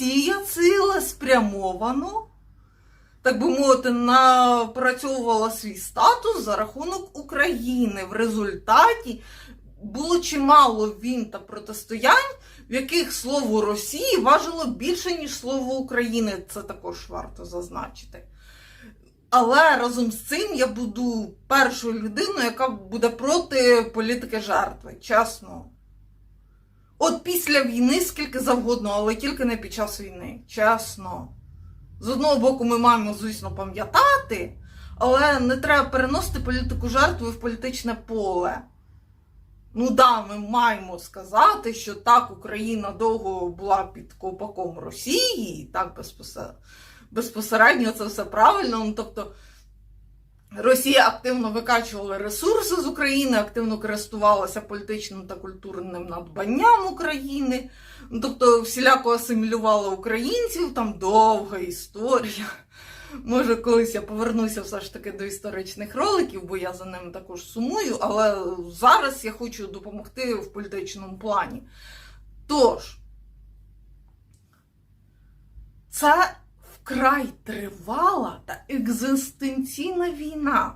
Росія цілеспрямовано, так би мовити, напрацьовувала свій статус за рахунок України. В результаті було чимало війн та протистоянь, в яких слово Росії важило більше, ніж слово України. Це також варто зазначити. Але разом з цим я буду першою людиною, яка буде проти політики жертви. Чесно. От після війни скільки завгодно, але тільки не під час війни. Чесно. З одного боку, ми маємо, звісно, пам'ятати, але не треба переносити політику жертви в політичне поле. Ну да, ми маємо сказати, що так Україна довго була під ковпаком Росії, так безпосередньо це все правильно. Ну, тобто Росія активно викачувала ресурси з України, активно користувалася політичним та культурним надбанням України, тобто всіляко асимілювала українців, там довга історія. Може, колись я повернуся все ж таки до історичних роликів, бо я за ними також сумую, але зараз я хочу допомогти в політичному плані. Тож, це вкрай тривала та екзистенційна війна.